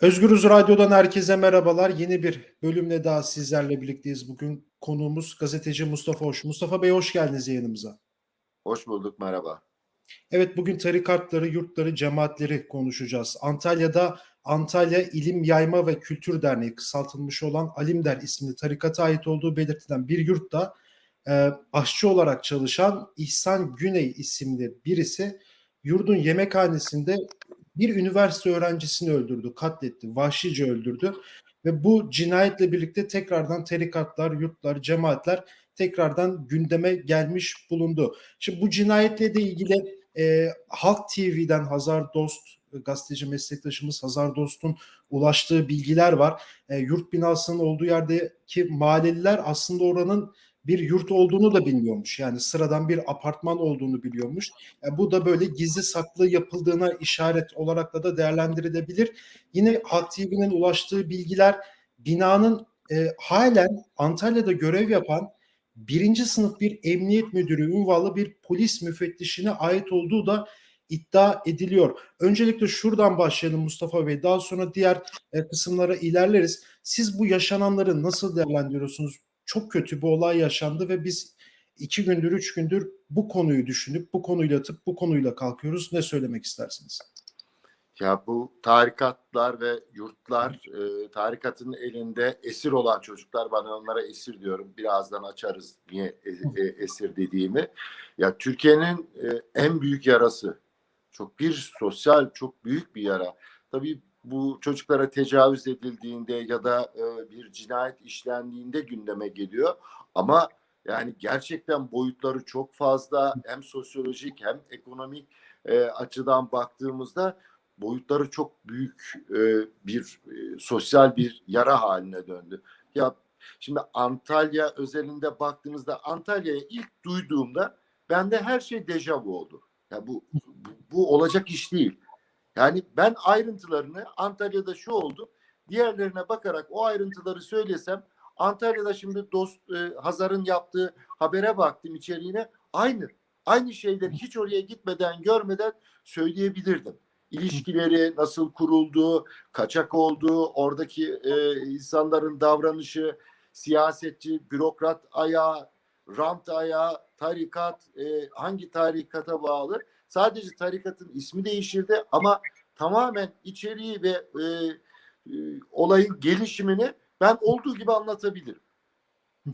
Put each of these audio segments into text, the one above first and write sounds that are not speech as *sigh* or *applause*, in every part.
Özgürüz Radyo'dan herkese merhabalar. Yeni bir bölümle daha sizlerle birlikteyiz. Bugün konuğumuz gazeteci Mustafa Hoş. Mustafa Bey hoş geldiniz yayınımıza. Hoş bulduk, merhaba. Evet bugün tarikatları, yurtları, cemaatleri konuşacağız. Antalya'da Antalya İlim Yayma ve Kültür Derneği kısaltılmış olan Alimder isimli tarikata ait olduğu belirtilen bir yurtta e, aşçı olarak çalışan İhsan Güney isimli birisi yurdun yemekhanesinde bir üniversite öğrencisini öldürdü, katletti, vahşice öldürdü ve bu cinayetle birlikte tekrardan tarikatlar, yurtlar, cemaatler tekrardan gündeme gelmiş bulundu. Şimdi bu cinayetle de ilgili e, Halk TV'den Hazar Dost gazeteci meslektaşımız Hazar Dost'un ulaştığı bilgiler var. E, yurt binasının olduğu yerdeki mahalleliler aslında oranın bir yurt olduğunu da bilmiyormuş. Yani sıradan bir apartman olduğunu biliyormuş. E, bu da böyle gizli saklı yapıldığına işaret olarak da, da değerlendirilebilir. Yine Halk TV'nin ulaştığı bilgiler binanın e, halen Antalya'da görev yapan birinci sınıf bir emniyet müdürü ünvanlı bir polis müfettişine ait olduğu da iddia ediliyor. Öncelikle şuradan başlayalım Mustafa Bey. Daha sonra diğer e, kısımlara ilerleriz. Siz bu yaşananları nasıl değerlendiriyorsunuz? Çok kötü bir olay yaşandı ve biz iki gündür, üç gündür bu konuyu düşünüp bu konuyla atıp bu konuyla kalkıyoruz. Ne söylemek istersiniz? Ya bu tarikatlar ve yurtlar, e, tarikatın elinde esir olan çocuklar, ben onlara esir diyorum. Birazdan açarız niye e, e, esir dediğimi. Ya Türkiye'nin e, en büyük yarası, çok bir sosyal, çok büyük bir yara. Tabii bu çocuklara tecavüz edildiğinde ya da e, bir cinayet işlendiğinde gündeme geliyor. Ama yani gerçekten boyutları çok fazla hem sosyolojik hem ekonomik e, açıdan baktığımızda boyutları çok büyük e, bir e, sosyal bir yara haline döndü. Ya şimdi Antalya özelinde baktığımızda Antalya'ya ilk duyduğumda bende her şey dejavu oldu. Ya bu, bu bu olacak iş değil. Yani ben ayrıntılarını Antalya'da şu oldu. Diğerlerine bakarak o ayrıntıları söylesem Antalya'da şimdi dost e, Hazar'ın yaptığı habere baktım içeriğine aynı. Aynı şeyleri hiç oraya gitmeden görmeden söyleyebilirdim ilişkileri nasıl kurulduğu, kaçak olduğu, oradaki e, insanların davranışı, siyasetçi, bürokrat ayağı, rant ayağı, tarikat, e, hangi tarikata bağlı? Sadece tarikatın ismi değişirdi ama tamamen içeriği ve e, e, olayın gelişimini ben olduğu gibi anlatabilirim.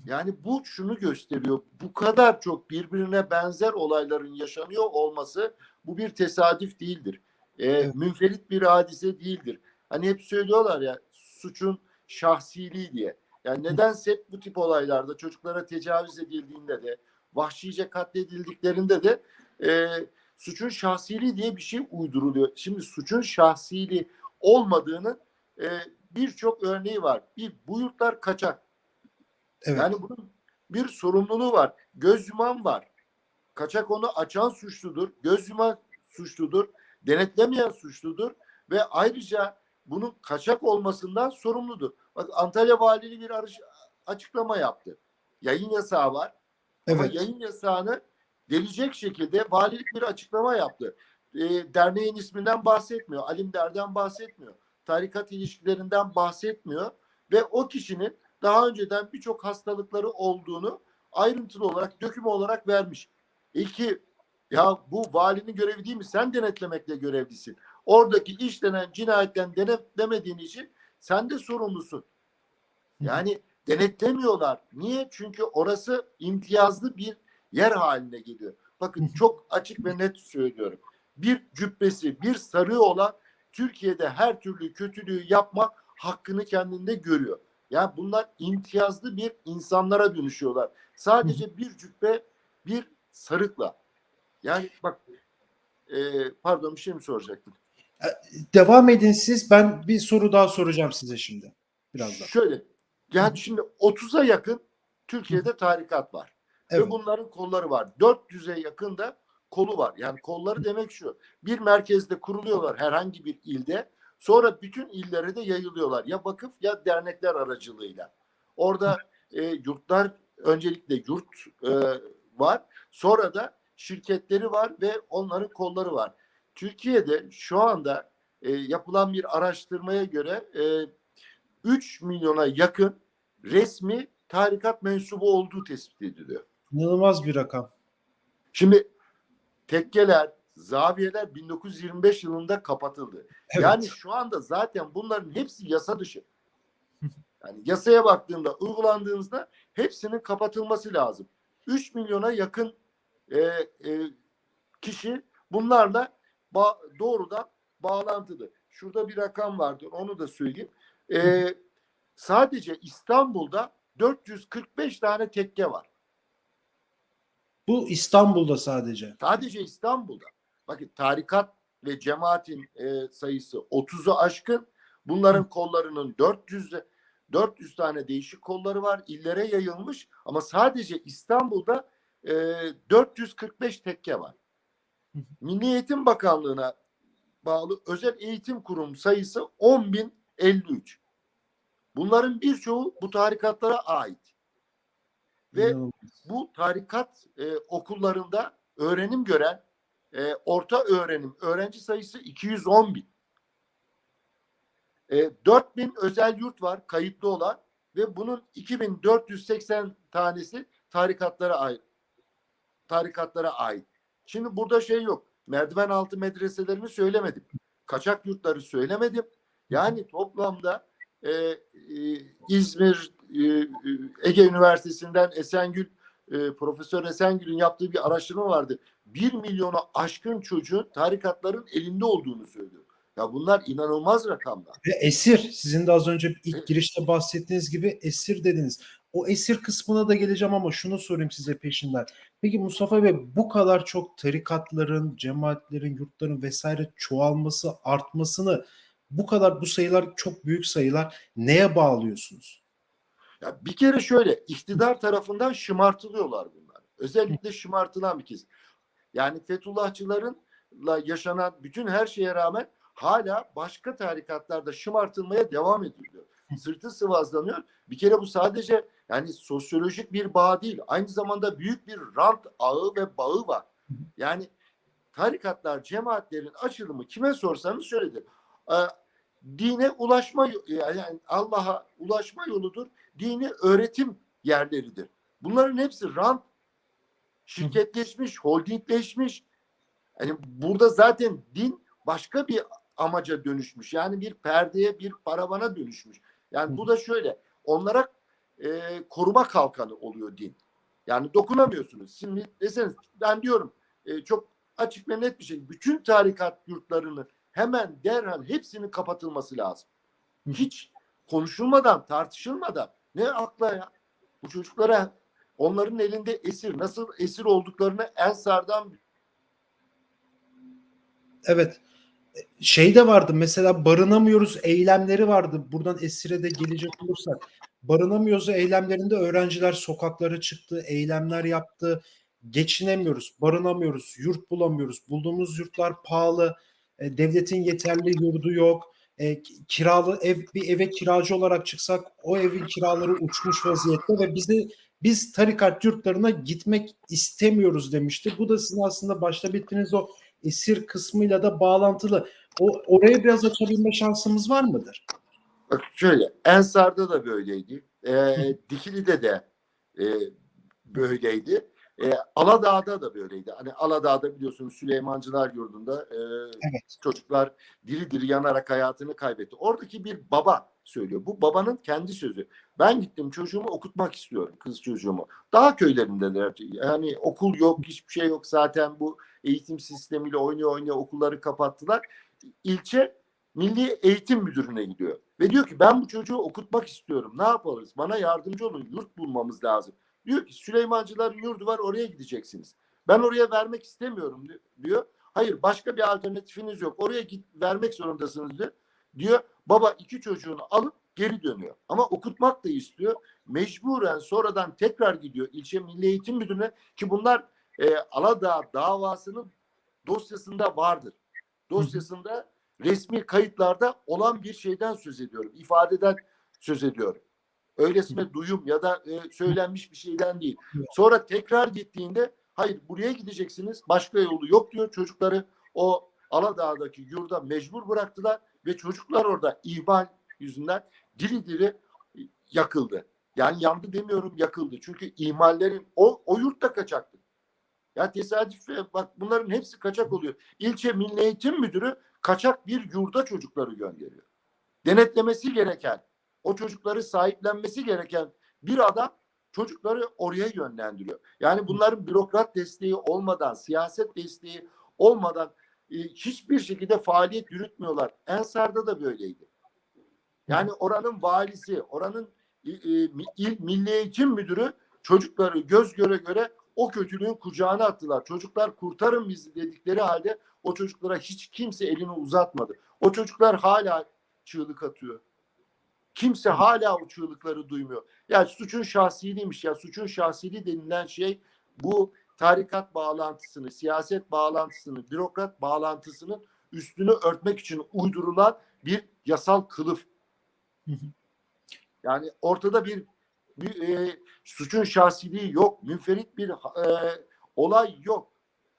Yani bu şunu gösteriyor. Bu kadar çok birbirine benzer olayların yaşanıyor olması bu bir tesadüf değildir e, evet. münferit bir hadise değildir. Hani hep söylüyorlar ya suçun şahsiliği diye. Yani nedense hep bu tip olaylarda çocuklara tecavüz edildiğinde de vahşice katledildiklerinde de e, suçun şahsiliği diye bir şey uyduruluyor. Şimdi suçun şahsiliği olmadığının e, birçok örneği var. Bir bu yurtlar kaçak. Evet. Yani bunun bir sorumluluğu var. Göz yuman var. Kaçak onu açan suçludur. Göz yuman suçludur denetlemeyen suçludur ve ayrıca bunun kaçak olmasından sorumludur. Bak Antalya Valiliği bir açıklama yaptı. Yayın yasağı var. Evet. Ama yayın yasağını delecek şekilde valilik bir açıklama yaptı. E, derneğin isminden bahsetmiyor. Alimder'den bahsetmiyor. Tarikat ilişkilerinden bahsetmiyor. Ve o kişinin daha önceden birçok hastalıkları olduğunu ayrıntılı olarak, döküm olarak vermiş. İlki ya bu valinin görevi değil mi? Sen denetlemekle görevlisin. Oradaki işlenen cinayetten denetlemediğin için sen de sorumlusun. Yani denetlemiyorlar. Niye? Çünkü orası imtiyazlı bir yer haline geliyor. Bakın çok açık ve net söylüyorum. Bir cübbesi, bir sarığı olan Türkiye'de her türlü kötülüğü yapma hakkını kendinde görüyor. Yani bunlar imtiyazlı bir insanlara dönüşüyorlar. Sadece bir cübbe, bir sarıkla. Yani bak e, pardon bir şey mi soracaktım? E, devam edin siz. Ben bir soru daha soracağım size şimdi. Birazdan. Şöyle. Yani şimdi 30'a yakın Türkiye'de tarikat var. Evet. Ve bunların kolları var. 400'e yakın da kolu var. Yani kolları demek şu. Bir merkezde kuruluyorlar herhangi bir ilde. Sonra bütün illere de yayılıyorlar. Ya vakıf ya dernekler aracılığıyla. Orada e, yurtlar öncelikle yurt e, var. Sonra da şirketleri var ve onların kolları var. Türkiye'de şu anda e, yapılan bir araştırmaya göre e, 3 milyona yakın resmi tarikat mensubu olduğu tespit ediliyor. İnanılmaz bir rakam. Şimdi tekkeler, zaviyeler 1925 yılında kapatıldı. Evet. Yani şu anda zaten bunların hepsi yasa dışı. *laughs* Yani yasaya baktığında, uygulandığınızda hepsinin kapatılması lazım. 3 milyona yakın e, e, kişi bunlarla ba- doğrudan bağlantılı. Şurada bir rakam vardı, onu da söyleyeyim. E, sadece İstanbul'da 445 tane tekke var. Bu İstanbul'da sadece. Sadece İstanbul'da. Bakın tarikat ve cemaatin e, sayısı 30'u aşkın. Bunların kollarının 400 400 tane değişik kolları var. İllere yayılmış ama sadece İstanbul'da e, 445 tekke var. Milli Eğitim Bakanlığı'na bağlı özel eğitim kurum sayısı 10.053. Bunların birçoğu bu tarikatlara ait. Ve İnanılmaz. bu tarikat e, okullarında öğrenim gören e, orta öğrenim öğrenci sayısı 210 bin. E, 4 bin özel yurt var kayıtlı olan ve bunun 2480 tanesi tarikatlara ait. Tarikatlara ait. Şimdi burada şey yok. Merdiven altı medreselerini söylemedim. Kaçak yurtları söylemedim. Yani toplamda e, e, İzmir e, e, Ege Üniversitesi'nden Esengül e, Profesör Esengül'ün yaptığı bir araştırma vardı. 1 milyonu aşkın çocuğun tarikatların elinde olduğunu söylüyor. Ya bunlar inanılmaz rakamlar. Ve esir. Sizin de az önce ilk girişte bahsettiğiniz gibi esir dediniz. O esir kısmına da geleceğim ama şunu sorayım size peşinden. Peki Mustafa Bey bu kadar çok tarikatların, cemaatlerin, yurtların vesaire çoğalması, artmasını bu kadar bu sayılar çok büyük sayılar neye bağlıyorsunuz? Ya bir kere şöyle iktidar tarafından şımartılıyorlar bunlar. Özellikle şımartılan bir kez. Yani Fethullahçılarınla yaşanan bütün her şeye rağmen hala başka tarikatlarda şımartılmaya devam ediliyor. Sırtı sıvazlanıyor. Bir kere bu sadece yani sosyolojik bir bağ değil. Aynı zamanda büyük bir rant ağı ve bağı var. Yani tarikatlar, cemaatlerin açılımı kime sorsanız şöyledir. Ee, dine ulaşma yani Allah'a ulaşma yoludur. Dini öğretim yerleridir. Bunların hepsi rant şirketleşmiş, holdingleşmiş. Yani burada zaten din başka bir amaca dönüşmüş. Yani bir perdeye, bir paravana dönüşmüş. Yani bu da şöyle. Onlara e, koruma kalkanı oluyor din. Yani dokunamıyorsunuz. Şimdi deseniz ben diyorum e, çok açık ve net bir şey. Bütün tarikat yurtlarının hemen derhal hepsinin kapatılması lazım. Hiç konuşulmadan, tartışılmadan ne akla ya? Bu çocuklara onların elinde esir, nasıl esir olduklarını Ensar'dan Evet. Şey de vardı mesela barınamıyoruz eylemleri vardı. Buradan esire de gelecek olursak. Barınamıyoruz eylemlerinde öğrenciler sokaklara çıktı, eylemler yaptı. Geçinemiyoruz, barınamıyoruz, yurt bulamıyoruz. Bulduğumuz yurtlar pahalı. E, devletin yeterli yurdu yok. E, kiralı ev bir eve kiracı olarak çıksak o evin kiraları uçmuş vaziyette ve bizi biz tarikat yurtlarına gitmek istemiyoruz demişti. Bu da sizin aslında başta bittiğiniz o esir kısmıyla da bağlantılı. O oraya biraz açabilme şansımız var mıdır? Bak şöyle Ensar'da da böyleydi. E, Dikili'de de e, böyleydi. E, Aladağ'da da böyleydi. Hani Aladağ'da biliyorsunuz Süleymancılar Yurdu'nda e, Evet. çocuklar diri diri yanarak hayatını kaybetti. Oradaki bir baba söylüyor. Bu babanın kendi sözü. Ben gittim çocuğumu okutmak istiyorum kız çocuğumu. Daha köylerindeler. Yani okul yok, hiçbir şey yok zaten bu eğitim sistemiyle oynuyor oynuyor okulları kapattılar. İlçe Milli Eğitim Müdürü'ne gidiyor. Ve diyor ki ben bu çocuğu okutmak istiyorum. Ne yapalım? Bana yardımcı olun. Yurt bulmamız lazım. Diyor ki Süleymancıların yurdu var oraya gideceksiniz. Ben oraya vermek istemiyorum diyor. Hayır başka bir alternatifiniz yok. Oraya git vermek zorundasınız diyor. Diyor baba iki çocuğunu alıp geri dönüyor. Ama okutmak da istiyor. Mecburen sonradan tekrar gidiyor ilçe milli eğitim müdürüne ki bunlar e, Aladağ davasının dosyasında vardır. Dosyasında resmi kayıtlarda olan bir şeyden söz ediyorum. ifadeden söz ediyorum. Öylesine duyum ya da e, söylenmiş bir şeyden değil. Sonra tekrar gittiğinde hayır buraya gideceksiniz başka yolu yok diyor çocukları o Aladağ'daki yurda mecbur bıraktılar ve çocuklar orada ihmal yüzünden diri diri yakıldı. Yani yandı demiyorum yakıldı. Çünkü ihmallerin o, o yurtta kaçaktı. Ya tesadüf bak bunların hepsi kaçak oluyor. İlçe Milli Eğitim Müdürü kaçak bir yurda çocukları gönderiyor. Denetlemesi gereken, o çocukları sahiplenmesi gereken bir adam çocukları oraya yönlendiriyor. Yani bunların bürokrat desteği olmadan, siyaset desteği olmadan e, hiçbir şekilde faaliyet yürütmüyorlar. Ensar'da da böyleydi. Yani oranın valisi, oranın e, e, il milli eğitim müdürü çocukları göz göre göre o kötülüğün kucağına attılar. Çocuklar kurtarın bizi dedikleri halde o çocuklara hiç kimse elini uzatmadı. O çocuklar hala çığlık atıyor. Kimse hala o çığlıkları duymuyor. Yani suçun şahsiliğiymiş ya. Suçun şahsiliği denilen şey bu tarikat bağlantısını, siyaset bağlantısını, bürokrat bağlantısının üstünü örtmek için uydurulan bir yasal kılıf. Yani ortada bir, bir e, suçun şahsiliği yok. Münferit bir e, olay yok.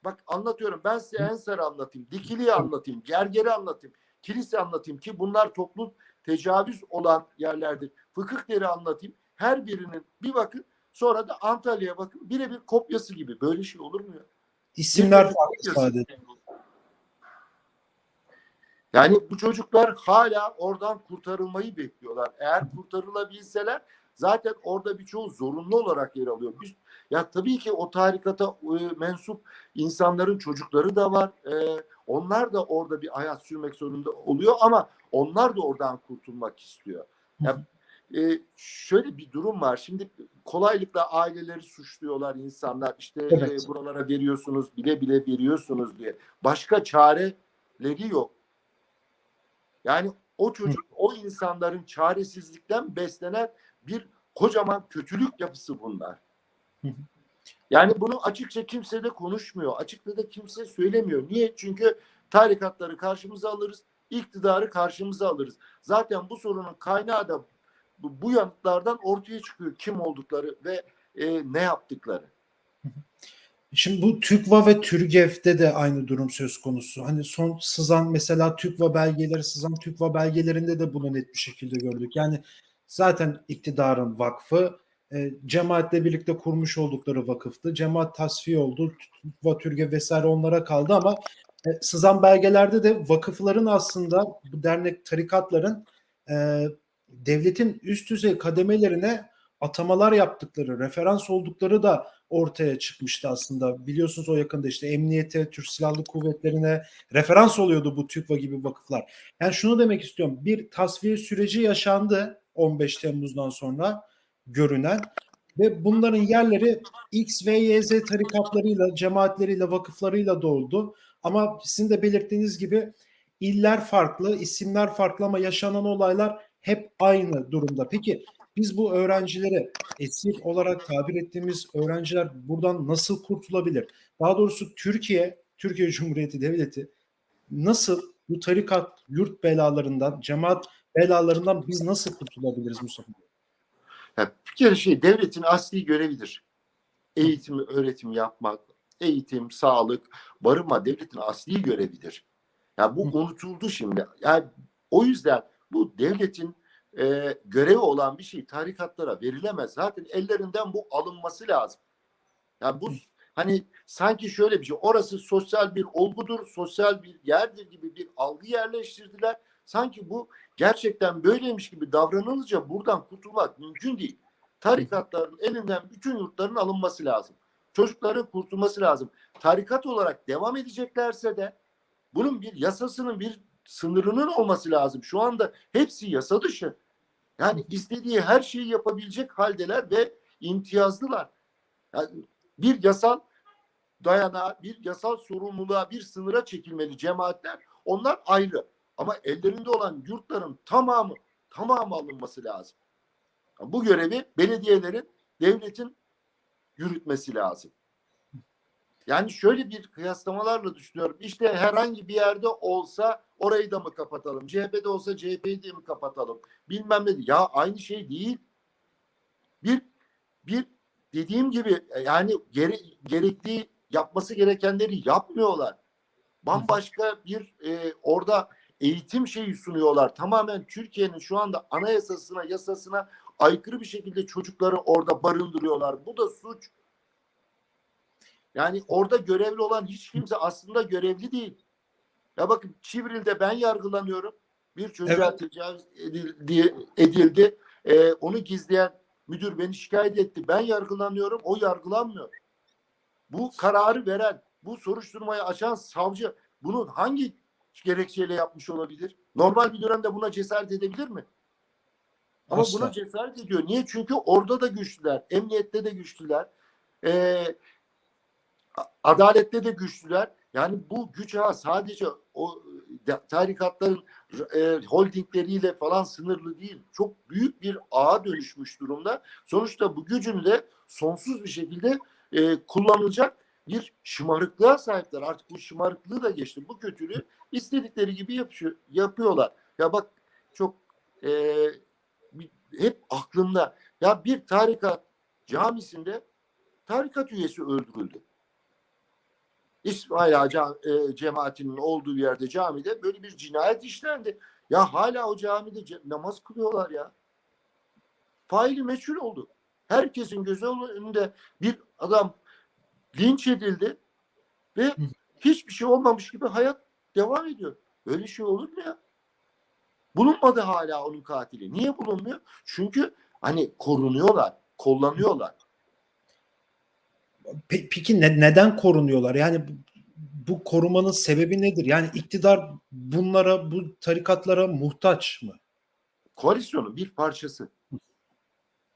Bak anlatıyorum. Ben size Ensar'ı anlatayım. Dikili'yi anlatayım. Gerger'i anlatayım. Kilise anlatayım ki bunlar toplu tecavüz olan yerlerdir. Fıkıh anlatayım. Her birinin bir bakın sonra da Antalya'ya bakın. Birebir kopyası gibi. Böyle şey olur mu ya? İsimler farklı sadece. Yani bu çocuklar hala oradan kurtarılmayı bekliyorlar. Eğer kurtarılabilseler zaten orada birçoğu zorunlu olarak yer alıyor. Biz, ya tabii ki o tarikata e, mensup insanların çocukları da var. E, onlar da orada bir hayat sürmek zorunda oluyor ama onlar da oradan kurtulmak istiyor. Ya, e, şöyle bir durum var. Şimdi kolaylıkla aileleri suçluyorlar insanlar. İşte Evet. e, buralara veriyorsunuz, bile bile veriyorsunuz diye. Başka çareleri yok. Yani o çocuk, o insanların çaresizlikten beslenen bir kocaman kötülük yapısı bunlar. Hı. Yani bunu açıkça kimse de konuşmuyor. Açıkça da kimse söylemiyor. Niye? Çünkü tarikatları karşımıza alırız, iktidarı karşımıza alırız. Zaten bu sorunun kaynağı da bu, bu yanıtlardan ortaya çıkıyor kim oldukları ve e, ne yaptıkları. Şimdi bu TÜGVA ve TÜRGEV'de de aynı durum söz konusu. Hani son sızan mesela TÜGVA belgeleri, sızan TÜGVA belgelerinde de bunu net bir şekilde gördük. Yani zaten iktidarın vakfı, e, cemaatle birlikte kurmuş oldukları vakıftı. Cemaat tasfiye oldu, TÜGVA, TÜRGEV vesaire onlara kaldı ama e, sızan belgelerde de vakıfların aslında bu dernek tarikatların e, devletin üst düzey kademelerine atamalar yaptıkları, referans oldukları da ortaya çıkmıştı aslında. Biliyorsunuz o yakında işte emniyete, Türk Silahlı Kuvvetleri'ne referans oluyordu bu TÜKVA gibi vakıflar. Yani şunu demek istiyorum. Bir tasfiye süreci yaşandı 15 Temmuz'dan sonra görünen ve bunların yerleri X ve YZ tarikatlarıyla, cemaatleriyle, vakıflarıyla doldu. Ama sizin de belirttiğiniz gibi iller farklı, isimler farklı ama yaşanan olaylar hep aynı durumda. Peki biz bu öğrencilere esir olarak tabir ettiğimiz öğrenciler buradan nasıl kurtulabilir? Daha doğrusu Türkiye, Türkiye Cumhuriyeti Devleti nasıl bu tarikat, yurt belalarından, cemaat belalarından biz nasıl kurtulabiliriz Mustafa? Bey? Ya, bir kere şey devletin asli görevidir. Eğitim, öğretim yapmak, eğitim, sağlık, barınma devletin asli görevidir. Ya bu Hı. unutuldu şimdi. Yani o yüzden bu devletin e, görevi olan bir şey tarikatlara verilemez. Zaten ellerinden bu alınması lazım. Yani bu hani sanki şöyle bir şey. Orası sosyal bir olgudur, sosyal bir yerdir gibi bir algı yerleştirdiler. Sanki bu gerçekten böyleymiş gibi davranılınca buradan kurtulmak mümkün değil. Tarikatların elinden bütün yurtların alınması lazım. Çocukların kurtulması lazım. Tarikat olarak devam edeceklerse de bunun bir yasasının bir sınırının olması lazım. Şu anda hepsi yasa dışı. Yani istediği her şeyi yapabilecek haldeler ve imtiyazlılar. Yani bir yasal dayanağa, bir yasal sorumluluğa, bir sınıra çekilmeli cemaatler. Onlar ayrı. Ama ellerinde olan yurtların tamamı tamamı alınması lazım. Bu görevi belediyelerin, devletin yürütmesi lazım. Yani şöyle bir kıyaslamalarla düşünüyorum. İşte herhangi bir yerde olsa orayı da mı kapatalım? CHP'de olsa CHP'yi de mi kapatalım? Bilmem ne. Ya aynı şey değil. Bir bir dediğim gibi yani gere, gerektiği yapması gerekenleri yapmıyorlar. Bambaşka bir e, orada eğitim şeyi sunuyorlar. Tamamen Türkiye'nin şu anda anayasasına, yasasına aykırı bir şekilde çocukları orada barındırıyorlar. Bu da suç. Yani orada görevli olan hiç kimse aslında görevli değil. Ya bakın Çivril'de ben yargılanıyorum. Bir çocuğa tecavüz edildi. edildi. Ee, onu gizleyen müdür beni şikayet etti. Ben yargılanıyorum. O yargılanmıyor. Bu kararı veren, bu soruşturmayı açan savcı bunun hangi gerekçeyle yapmış olabilir? Normal bir dönemde buna cesaret edebilir mi? Ama Asla. buna cesaret ediyor. Niye? Çünkü orada da güçlüler. Emniyette de güçlüler. A- adalette de güçlüler. Yani bu güç ha sadece o de- tarikatların e, holdingleriyle falan sınırlı değil. Çok büyük bir ağa dönüşmüş durumda. Sonuçta bu gücünü de sonsuz bir şekilde e, kullanılacak bir şımarıklığa sahipler. Artık bu şımarıklığı da geçti. Bu kötülüğü istedikleri gibi yapıyor, yapıyorlar. Ya bak çok e, hep aklımda. Ya bir tarikat camisinde tarikat üyesi öldürüldü. İsmail Ağa e, cemaatinin olduğu yerde camide böyle bir cinayet işlendi. Ya hala o camide namaz kılıyorlar ya. Faili meçhul oldu. Herkesin gözü önünde bir adam linç edildi ve hiçbir şey olmamış gibi hayat devam ediyor. Böyle şey olur mu ya? Bulunmadı hala onun katili. Niye bulunmuyor? Çünkü hani korunuyorlar, kullanıyorlar. Pe- Peki ne- neden korunuyorlar? Yani bu, bu korumanın sebebi nedir? Yani iktidar bunlara, bu tarikatlara muhtaç mı? koalisyonun bir parçası.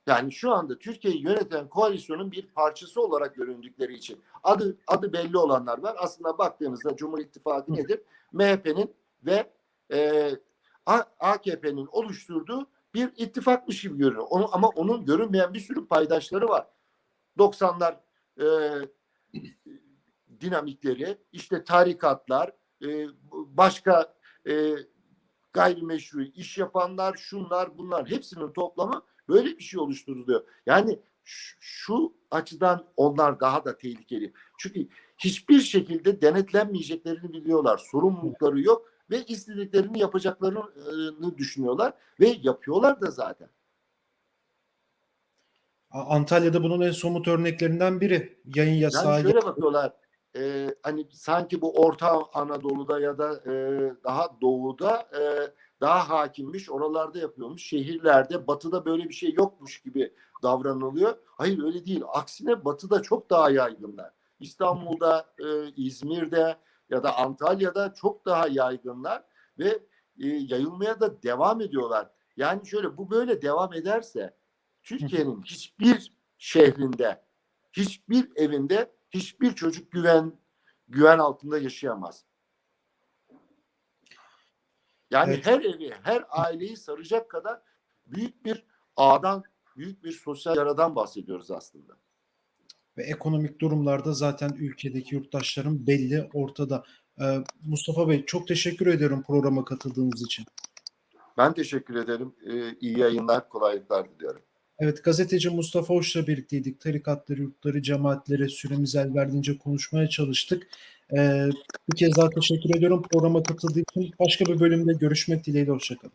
Yani şu anda Türkiye'yi yöneten koalisyonun bir parçası olarak göründükleri için adı adı belli olanlar var. Aslında baktığımızda Cumhur İttifakı nedir? MHP'nin ve e, AKP'nin oluşturduğu bir ittifakmış gibi görünüyor. Onu, ama onun görünmeyen bir sürü paydaşları var. 90'lar e, dinamikleri, işte tarikatlar, e, başka e, gayrimeşru iş yapanlar, şunlar bunlar hepsinin toplamı böyle bir şey oluşturuluyor. Yani şu, açıdan onlar daha da tehlikeli. Çünkü hiçbir şekilde denetlenmeyeceklerini biliyorlar. Sorumlulukları yok ve istediklerini yapacaklarını düşünüyorlar ve yapıyorlar da zaten. Antalya'da bunun en somut örneklerinden biri. Yayın yasağı. Yani şöyle bakıyorlar. e, hani sanki bu Orta Anadolu'da ya da e, daha doğuda e, daha hakimmiş, oralarda yapıyormuş. Şehirlerde, batıda böyle bir şey yokmuş gibi davranılıyor. Hayır öyle değil. Aksine batıda çok daha yaygınlar. İstanbul'da, e, İzmir'de ya da Antalya'da çok daha yaygınlar ve e, yayılmaya da devam ediyorlar. Yani şöyle bu böyle devam ederse Türkiye'nin hiçbir şehrinde, hiçbir evinde hiçbir çocuk güven güven altında yaşayamaz. Yani Evet. her evi, her aileyi saracak kadar büyük bir ağdan, büyük bir sosyal yaradan bahsediyoruz aslında. Ve ekonomik durumlarda zaten ülkedeki yurttaşların belli ortada. Ee, Mustafa Bey çok teşekkür ederim programa katıldığınız için. Ben teşekkür ederim. Ee, iyi yayınlar, kolaylıklar diliyorum. Evet gazeteci Mustafa Hoş'la birlikteydik. Tarikatları, yurtları, cemaatleri süremiz el verdiğince konuşmaya çalıştık. Ee, bir kez daha teşekkür ediyorum programa katıldığı için. Başka bir bölümde görüşmek dileğiyle. Hoşçakalın.